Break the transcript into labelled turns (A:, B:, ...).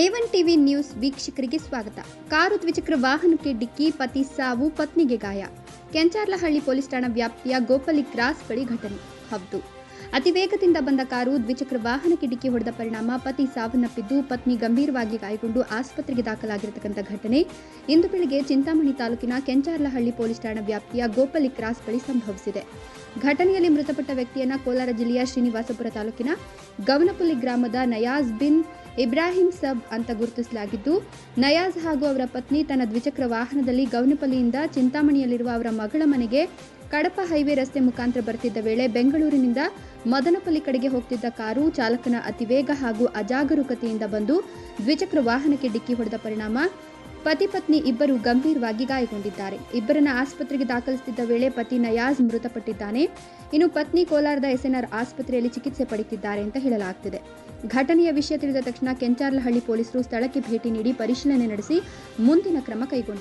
A: A one TV news ವೀಕ್ಷಕರಿಗೆ ಸ್ವಾಗತ. Car ದ್ವಿಚಕ್ರ ವಾಹನಕ್ಕೆ ಡಿಕ್ಕಿ, ಪತಿ ಸಾವು, ಪತ್ನಿಗೆ ಗಾಯ. ಕೆಂಚಾರ್ಲಹಳ್ಳಿ ಪೊಲೀಸ್ ಠಾಣಾ ವ್ಯಾಪ್ತಿಯ ಗೋಪಲಿ ಕ್ರಾಸ್ ಬಳಿ ಘಟನೆ. ಹೌದು. ಅತಿ ವೇಗದಿಂದ ಬಂದ ಕಾರು ದ್ವಿಚಕ್ರ ವಾಹನಕ್ಕೆ ಡಿಕ್ಕಿ ಹೊಡೆದ ಪರಿಣಾಮ ಪತಿ ಸಾವನ್ನಪ್ಪಿದ್ದು, ಪತ್ನಿ ಗಂಭೀರವಾಗಿ ಗಾಯಗೊಂಡು ಆಸ್ಪತ್ರೆಗೆ ದಾಖಲಾಗಿರತಕ್ಕಂಥ ಘಟನೆ ಇಂದು ಬೆಳಿಗ್ಗೆ ಚಿಂತಾಮಣಿ ತಾಲೂಕಿನ ಕೆಂಚಾರ್ಲಹಳ್ಳಿ ಪೊಲೀಸ್ ಠಾಣಾ ವ್ಯಾಪ್ತಿಯ ಗೋಪಲಿ ಕ್ರಾಸ್ ಬಳಿ ಸಂಭವಿಸಿದೆ. ಘಟನೆಯಲ್ಲಿ ಮೃತಪಟ್ಟ ವ್ಯಕ್ತಿಯನ್ನ ಕೋಲಾರ ಜಿಲ್ಲೆಯ ಶ್ರೀನಿವಾಸಪುರ ತಾಲೂಕಿನ ಗವನಪುಲಿ ಗ್ರಾಮದ ನಯಾಜ್ ಬಿನ್ ಇಬ್ರಾಹಿಂ ಸಬ್ ಅಂತ ಗುರುತಿಸಲಾಗಿದ್ದು, ನಯಾಜ್ ಹಾಗೂ ಅವರ ಪತ್ನಿ ತನ್ನ ದ್ವಿಚಕ್ರ ವಾಹನದಲ್ಲಿ ಗೌನಪಲ್ಲಿಯಿಂದ ಚಿಂತಾಮಣಿಯಲ್ಲಿರುವ ಅವರ ಮಗಳ ಮನೆಗೆ ಕಡಪ ಹೈವೇ ರಸ್ತೆ ಮುಖಾಂತರ ಬರ್ತಿದ್ದ ವೇಳೆ ಬೆಂಗಳೂರಿನಿಂದ ಮದನಪಲ್ಲಿ ಕಡೆಗೆ ಹೋಗ್ತಿದ್ದ ಕಾರು ಚಾಲಕನ ಅತಿವೇಗ ಹಾಗೂ ಅಜಾಗರೂಕತೆಯಿಂದ ಬಂದು ದ್ವಿಚಕ್ರ ವಾಹನಕ್ಕೆ ಡಿಕ್ಕಿ ಹೊಡೆದ ಪರಿಣಾಮ ಪತಿ ಪತ್ನಿ ಇಬ್ಬರು ಗಂಭೀರವಾಗಿ ಗಾಯಗೊಂಡಿದ್ದಾರೆ. ಇಬ್ಬರನ್ನ ಆಸ್ಪತ್ರೆಗೆ ದಾಖಲಿಸುತ್ತಿದ್ದ ವೇಳೆ ಪತಿ ನಯಾಜ್ ಮೃತಪಟ್ಟಿದ್ದಾನೆ. ಇನ್ನು ಪತ್ನಿ ಕೋಲಾರದ ಎಸ್ಎನ್ಆರ್ ಆಸ್ಪತ್ರೆಯಲ್ಲಿ ಚಿಕಿತ್ಸೆ ಪಡೆಯುತ್ತಿದ್ದಾರೆ ಅಂತ ಹೇಳಲಾಗ್ತಿದೆ. ಘಟನೆಯ ವಿಷಯ ತಿಳಿದ ತಕ್ಷಣ ಕೆಂಚಾರ್ಲಹಳ್ಳಿ ಪೊಲೀಸರು ಸ್ಥಳಕ್ಕೆ ಭೇಟಿ ನೀಡಿ ಪರಿಶೀಲನೆ ನಡೆಸಿ ಮುಂದಿನ ಕ್ರಮ ಕೈಗೊಂಡಿದ್ದಾರೆ.